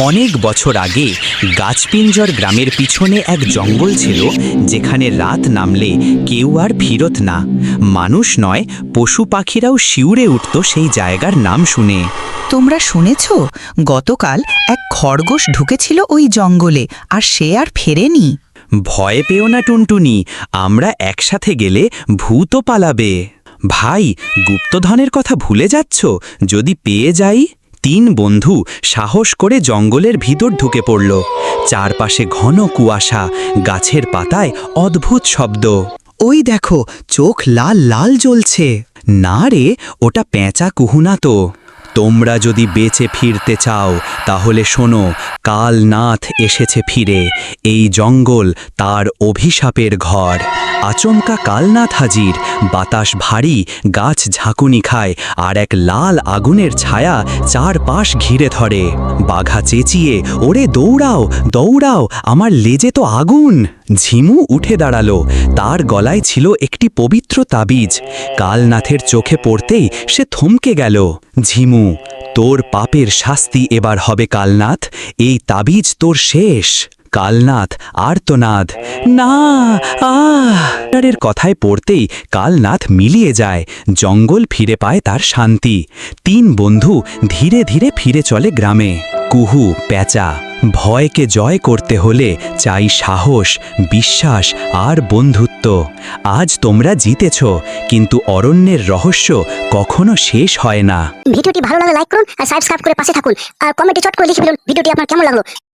অনেক বছর আগে গাছপিঞ্জর গ্রামের পিছনে এক জঙ্গল ছিল যেখানে রাত নামলে কেউ আর ফিরত না। মানুষ নয় পশু পাখিরাও শিউরে উঠত সেই জায়গার নাম শুনে। তোমরা শুনেছ? গতকাল এক খরগোশ ঢুকেছিল ওই জঙ্গলে আর সে আর ফেরেনি। ভয় পেও না টুনটুনি আমরা একসাথে গেলে ভূতও পালাবে। ভাই গুপ্তধনের কথা ভুলে যাচ্ছ? যদি পেয়ে যাই? তিন বন্ধু সাহস করে জঙ্গলের ভিতর ঢুকে পড়ল। চারপাশে ঘন কুয়াশা, গাছের পাতায় অদ্ভুত শব্দ। ওই দেখো, চোখ লাল লাল জ্বলছে। না রে, ওটা পেঁচা কুহুনা তো। তোমরা যদি বেঁচে ফিরতে চাও, তাহলে শোনো, কালনাথ এসেছে ফিরে। এই জঙ্গল তার অভিশাপের ঘর। আচমকা কালনাথ হাজির। বাতাস ভারী, গাছ ঝাঁকুনি খায়, আর এক লাল আগুনের ছায়া চারপাশ ঘিরে ধরে। বাঘা চেঁচিয়ে, ওরে দৌড়াও দৌড়াও, আমার লেজে তো আগুন! ঝিমু উঠে দাঁড়াল। তার গলায় ছিল একটি পবিত্র তাবিজ। কালনাথের চোখে পড়তেই সে থমকে গেল। ঝিমু, তোর পাপের শাস্তি এবার হবে কালনাথ, এই তাবিজ তোর শেষ। কালনাথ আর্তনাদ না, আহ এর কথায় পড়তেই কালনাথ মিলিয়ে যায়, জঙ্গল ফিরে পায় তার শান্তি। তিন বন্ধু ধীরে ধীরে ফিরে চলে গ্রামে। কুহু, প্যাঁচা, ভয়কে জয় করতে হলে চাই সাহস, বিশ্বাস আর বন্ধুত্ব। আজ তোমরা জিতেছ, কিন্তু অরণ্যের রহস্য কখনো শেষ হয় না। ভিডিওটি ভালো লাগলে লাইক করুন আর সাবস্ক্রাইব করে পাশে থাকুন। আর কমেন্টে চট করে লিখে ফেলুন ভিডিওটি আপনার কেমন লাগল।